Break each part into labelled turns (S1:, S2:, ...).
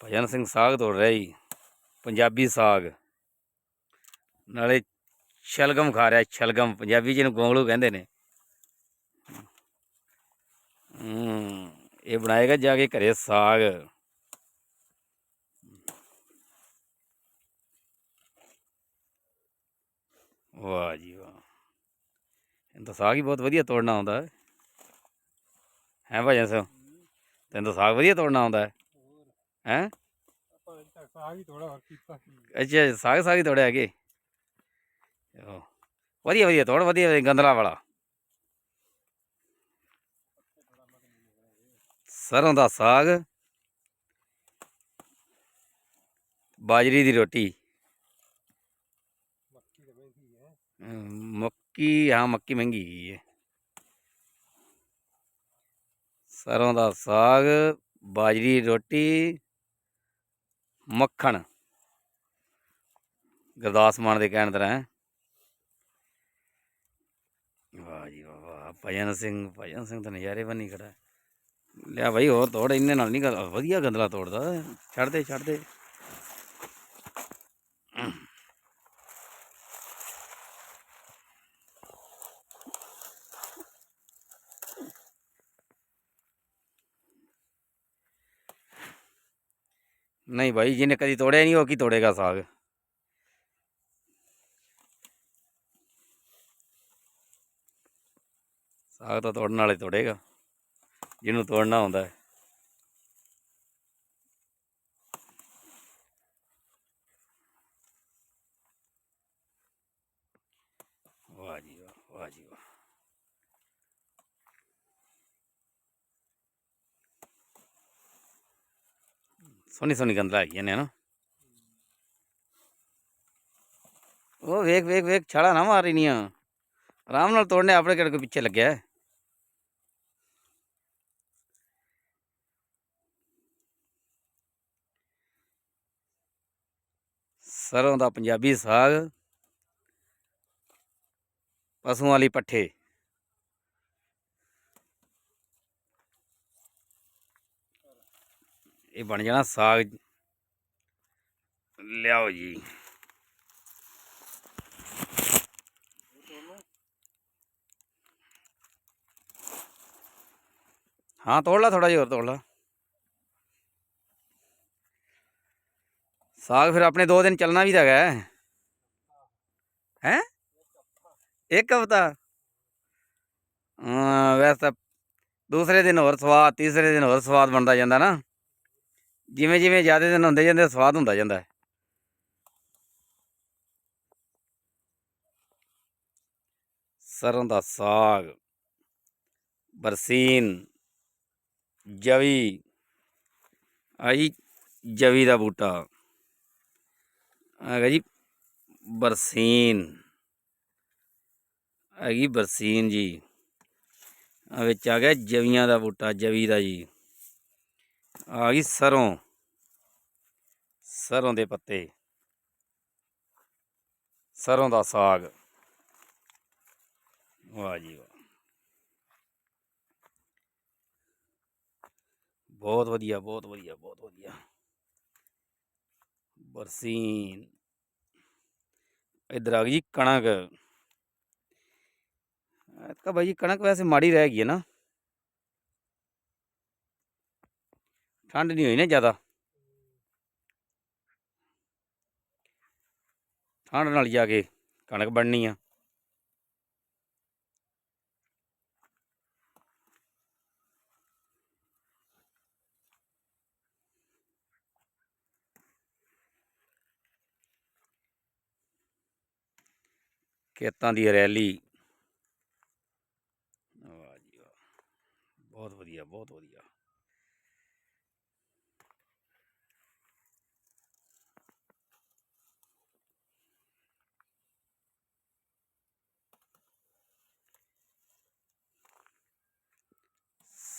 S1: ਭਜਨ ਸਿੰਘ ਸਾਗ ਤੋੜ ਰਿਹਾ ਜੀ, ਪੰਜਾਬੀ ਸਾਗ। ਨਾਲੇ ਸ਼ਲਗਮ ਖਾ ਰਿਹਾ, ਸ਼ਲਗਮ, ਪੰਜਾਬੀ ਜਿਹਨੂੰ ਗੋਂਗਲੂ ਕਹਿੰਦੇ ਨੇ। ਇਹ ਬਣਾਏਗਾ ਜਾ ਕੇ ਘਰੇ ਸਾਗ। ਵਾਹ ਜੀ ਵਾਹ। ਇਹਨੂੰ ਤਾਂ ਸਾਗ ਹੀ ਬਹੁਤ ਵਧੀਆ ਤੋੜਨਾ ਆਉਂਦਾ ਹੈ। ਹੈ ਭਜਨ ਸਿੰਘ, ਤੈਨੂੰ ਤਾਂ ਸਾਗ ਵਧੀਆ ਤੋੜਨਾ ਆਉਂਦਾ ਹੈ। ਹੈ
S2: ਆਪਾਂ ਤਾਂ ਸਾਗ ਹੀ ਥੋੜਾ ਹੋਰ ਕੀਤਾ ਸੀ
S1: ਅੱਛਾ ਸਾਗ ਸਾਗ ਹੀ ਤੋੜਿਆ ਅੱਗੇ ਚਲੋ। ਵਧੀਆ ਵਧੀਆ ਤੋੜ ਵਧੀਆ ਵਧੀਆ, ਗੰਦਲਾ ਵਾਲਾ ਸਰੋਂ ਦਾ ਸਾਗ ਬਾਜਰੀ ਦੀ ਰੋਟੀ
S2: ਮੱਕੀ ਤੇ ਮਹਿੰਗੀ ਹੈ
S1: ਅਮ, ਮੱਕੀ ਹਾਂ ਮੱਕੀ ਮਹਿੰਗੀ ਗਈ ਹੈ ਸਰੋਂ ਦਾ ਸਾਗ ਬਾਜਰੀ ਦੀ ਰੋਟੀ ਮੱਖਣ। ਗੁਰਦਾਸ ਮਾਨ ਦੇ ਕਹਿਣ ਤਰ੍ਹਾਂ ਹੈ ਵਾਹ ਜੀ ਵਾਹ ਭਜਨ ਸਿੰਘ ਭਜਨ ਸਿੰਘ ਤਾਂ ਨਜ਼ਾਰੇ ਬੰਨੀ ਖੜਾ। ਲਿਆ ਭਾਈ ਹੋਰ ਤੋੜ, ਇੰਨੇ ਨਾਲ ਨਹੀਂ ਗ- ਵਧੀਆ ਗੰਦਲਾ ਤੋੜਦਾ। ਛੱਡ ਦੇ ਛੱਡ ਦੇ। ਨਹੀਂ ਭਾਈ ਜਿਹਨੇ ਕਦੀ ਤੋੜਿਆ ਨਹੀਂ, ਉਹ ਕੀ ਤੋੜੇਗਾ ਸਾਗ? ਸਾਗ ਤਾਂ ਤੋੜਨ ਵਾਲੇ ਤੋੜੇਗਾ, ਜਿਹਨੂੰ ਤੋੜਨਾ ਹੁੰਦਾ ਹੈ। ਵਾਹ ਜੀ ਵਾਹ ਵਾਹ ਜੀ ਵਾਹ। ਸੋਹਣੀ ਸੋਹਣੀ ਗੰਦਲਾ ਹੈਗੀਆਂ ਨੇ ਨਾ ਉਹ ਵੇਖ ਵੇਖ ਵੇਖ ਛਾਲਾ ਨਾ ਮਾਰੀ ਨੀਆਂ ਆਰਾਮ ਨਾਲ ਤੋੜਨੇ ਆਪਣੇ ਕਿਹੜੇ ਕੋਈ ਪਿੱਛੇ ਲੱਗਿਆ ਹੈ। ਸਰੋਂ ਦਾ ਪੰਜਾਬੀ ਸਾਗ ਪਸ਼ੂਆਂ ਵਾਲੀ ਪੱਠੇ ਇਹ ਬਣ ਜਾਣਾ ਸਾਗ। ਲਿਆਓ ਜੀ। ਹਾਂ, ਤੋੜ ਲਾ ਥੋੜਾ ਜਿਹਾ ਹੋਰ, ਤੋੜ ਲਾ। ਸਾਗ ਫਿਰ ਆਪਣੇ ਦੋ ਦਿਨ ਚੱਲਣਾ ਵੀ ਤਾਂ ਹੈਗਾ। ਹੈ? ਇੱਕ ਹਫਤਾ? ਵੈਸੇ ਦੂਸਰੇ ਦਿਨ ਹੋਰ ਸਵਾਦ, ਤੀਸਰੇ ਦਿਨ ਹੋਰ ਸਵਾਦ ਬਣਦਾ ਜਾਂਦਾ ਨਾ। ਜਿਵੇਂ ਜਿਵੇਂ ਜ਼ਿਆਦਾ ਦਿਨ ਹੁੰਦੇ ਜਾਂਦੇ ਸਵਾਦ ਹੁੰਦਾ ਜਾਂਦਾ ਹੈ। ਸਰੋਂ ਦਾ ਸਾਗ, ਬਰਸੀਨ, ਜਵੀ ਆਈ ਜਵੀ ਦਾ ਬੂਟਾ, ਹੈਗਾ ਜੀ, ਬਰਸੀਨ, ਹੈਗੀ ਬਰਸੀਨ ਜੀ ਆ ਵਿੱਚ ਆ ਗਿਆ ਜਵੀਆਂ ਦਾ ਬੂਟਾ, ਜਵੀ ਦਾ ਜੀ। ਆ ਗਈ ਸਰੋਂ। ਸਰੋਂ ਦੇ ਪੱਤੇ। ਸਰੋਂ ਦਾ ਸਾਗ। ਵਾਹ ਜੀ ਵਾਹ। ਬਹੁਤ ਵਧੀਆ ਬਹੁਤ ਵਧੀਆ ਬਹੁਤ ਵਧੀਆ। ਬਰਸੀਨ। ਇਧਰ ਆ ਗਈ ਜੀ ਕਣਕ। ਐਤਕਾ ਬਾਈ ਜੀ ਕਣਕ ਵੈਸੇ ਮਾੜੀ ਰਹਿ ਗਈ ਹੈ ਨਾ। ਠੰਡ ਨਹੀਂ ਹੋਈ ਨਾ ਜ਼ਿਆਦਾ। ਠੰਡ ਨਾਲ ਜਾ ਕੇ ਕਣਕ ਬਣਨੀ ਆ। ਖੇਤਾਂ ਦੀ ਹਰਿਆਲੀ। ਵਾਹ ਜੀ ਵਾਹ। ਬਹੁਤ ਵਧੀਆ ਬਹੁਤ ਵਧੀਆ।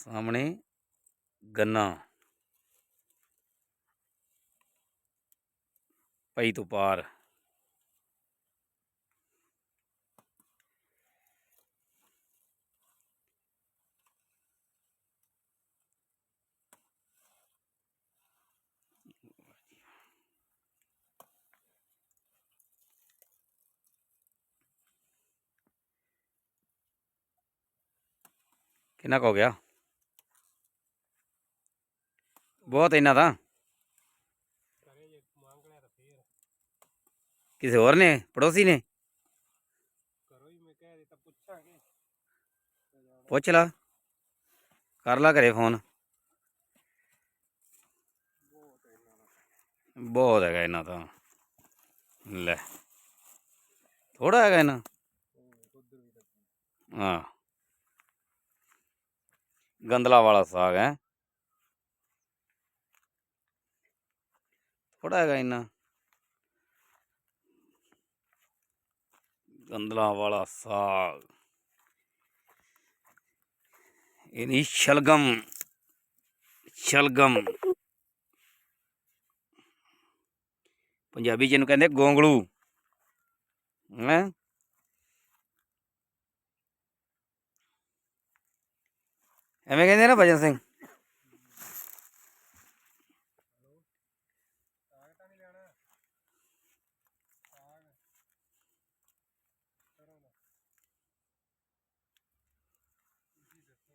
S1: ਸਾਹਮਣੇ ਗੰਨਾ। ਪਈ ਤੋਂ ਪਾਰ। ਕਿੰਨਾ ਕੁ ਹੋ ਗਿਆ? ਬਹੁਤ ਇਹਨਾਂ ਦਾ
S2: ਕਰੇ ਜੇ ਮੰਗ ਲਿਆ ਤਾਂ ਫੇਰ
S1: ਕਿਸੇ ਹੋਰ ਨੇ ਪੜੋਸੀ ਨੇ
S2: ਕਰੋ ਹੀ ਮੈਂ ਕਹਿ ਦਿੱਤਾ ਪੁੱਛਾਂਗੇ
S1: ਪੁੱਛ ਲਾ ਕਰ ਲਾ ਘਰੇ ਫੋਨ ਬਹੁਤ ਹੈਗਾ ਇਹਨਾਂ ਦਾ ਲੈ ਥੋੜਾ ਹੈਗਾ ਇਹਨਾਂ
S2: ਉਧਰ ਵੀ ਤਾਂ
S1: ਹਾਂ ਗੰਦਲਾ ਵਾਲਾ ਸਾਗ ਹੈ ਥੋੜਾ ਹੈਗਾ ਇਹਨਾਂ ਗੰਦਲਾ ਵਾਲਾ ਸਾਗ। ਇਹ ਸ਼ਲਗਮ ਸ਼ਲਗਮ। ਪੰਜਾਬੀ ਜਿਹਨੂੰ ਕਹਿੰਦੇ ਗੋਂਗਲੂ। ਹੈ? ਐਵੇਂ ਕਹਿੰਦੇ ਨਾ ਭਜਨ ਸਿੰਘ
S2: ਸਾਗ ਤਾਂ ਨਹੀਂ ਲੈਣਾ ਸਾਗ ਸਰੋਂ ਦਾ ਤੁਸੀਂ ਦੱਸੋ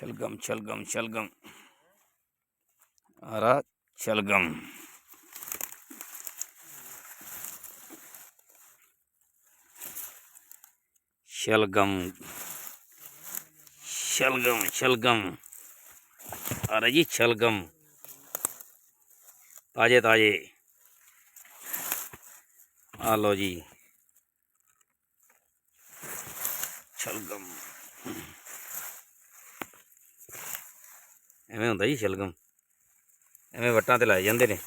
S1: ਸ਼ਲਗਮ ਸ਼ਲਗਮ ਸ਼ਲਗਮ ਆਰਾ ਸ਼ਲਗਮ ਸ਼ਲਗਮ ਸ਼ਲਗਮ ਸ਼ਲਗਮ ਆਰਾ ਜੀ ਸ਼ਲਗਮ ਤਾਜੇ ਤਾਜੇ ਆ ਲੋ ਜੀ ਸ਼ਲਗਮ ਐਵੇਂ ਹੁੰਦਾ ਜੀ ਸ਼ਲਗਮ। ਐਵੇਂ ਵੱਟਾਂ ਤੇ ਲਾਏ ਜਾਂਦੇ ਨੇ।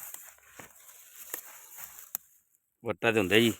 S1: ਵੱਟਾਂ ਤੇ ਹੁੰਦਾ ਜੀ।